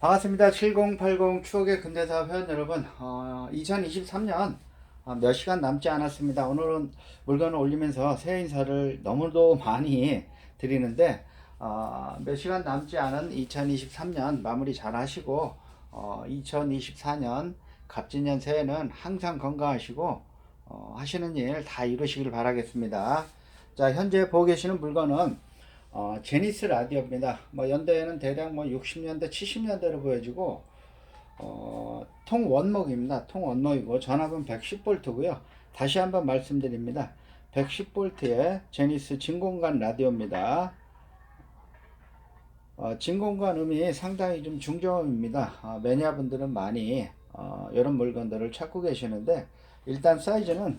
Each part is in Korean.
반갑습니다. 7080 추억의 근대사 회원 여러분. 어, 2023년 어, 몇 시간 남지 않았습니다. 오늘은 물건을 올리면서 새해 인사를 너무도 많이 드리는데 어, 몇 시간 남지 않은 2023년 마무리 잘 하시고 어, 2024년 갑진년 새해는 항상 건강하시고 어, 하시는 일 다 이루시길 바라겠습니다. 자 현재 보고 계시는 물건은 어, 제니스 라디오입니다. 뭐 연대에는 대략 뭐 60년대, 70년대로 보여지고 어, 통 원목입니다. 통 원목이고 전압은 110V고요. 다시 한번 말씀드립니다. 110V의 제니스 진공관 라디오입니다. 어, 진공관 음이 상당히 좀 중저음입니다. 어, 매니아분들은 많이 어, 이런 물건들을 찾고 계시는데 일단 사이즈는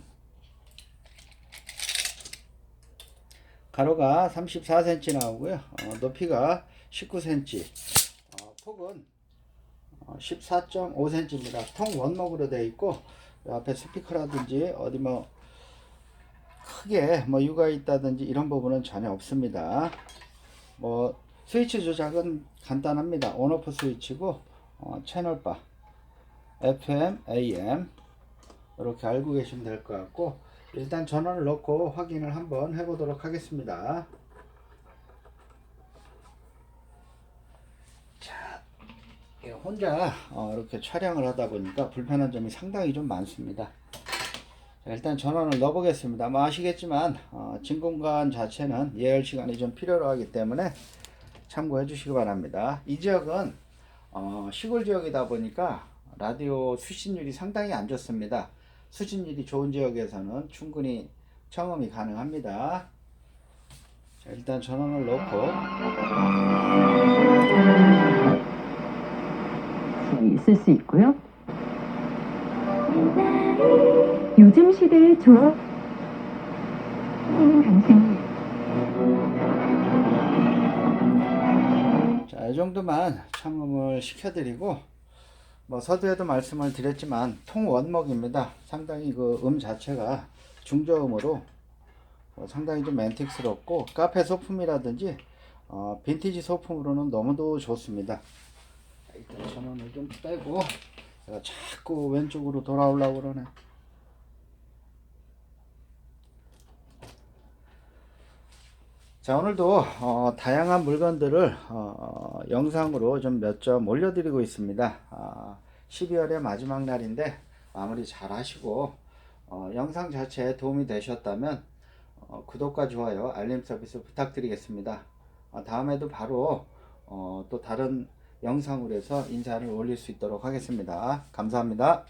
가로가 34cm 나오고요. 어, 높이가 19cm. 어, 폭은 어, 14.5cm입니다. 통 원목으로 되어 있고 앞에 스피커라든지 어디 뭐 크게 뭐 유가 있다든지 이런 부분은 전혀 없습니다. 뭐 스위치 조작은 간단합니다. 온오프 스위치고 어, 채널바 FM, AM 이렇게 알고 계시면 될 것 같고 일단 전원을 넣고 확인을 한번 해보도록 하겠습니다. 자, 예, 혼자 어, 이렇게 촬영을 하다 보니까 불편한 점이 상당히 좀 많습니다. 자, 일단 전원을 넣어보겠습니다. 뭐 아시겠지만 어, 진공관 자체는 예열 시간이 좀 필요로 하기 때문에 참고해 주시기 바랍니다. 이 지역은 어, 시골 지역이다 보니까 라디오 수신율이 상당히 안 좋습니다. 수신율이 좋은 지역에서는 충분히 청음이 가능합니다. 자, 일단 전원을 넣고 있을 수 있고요. 요즘 시대의 조업 당신이 자, 이 정도만 청음을 시켜드리고 뭐 서두에도 말씀을 드렸지만 통원목입니다. 상당히 그 음 자체가 중저음으로 어, 상당히 좀 멘틱스럽고 카페 소품이라든지 어, 빈티지 소품으로는 너무도 좋습니다. 자, 일단 전원을 좀 빼고 제가 자꾸 왼쪽으로 돌아오려고 그러네. 자 오늘도 어, 다양한 물건들을 어, 영상으로 좀 몇 점 올려드리고 있습니다. 아, 12월의 마지막 날인데 마무리 잘 하시고 어, 영상 자체에 도움이 되셨다면 어, 구독과 좋아요 알림 서비스 부탁드리겠습니다. 어, 다음에도 바로 어, 또 다른 영상으로 해서 인사를 올릴 수 있도록 하겠습니다. 감사합니다.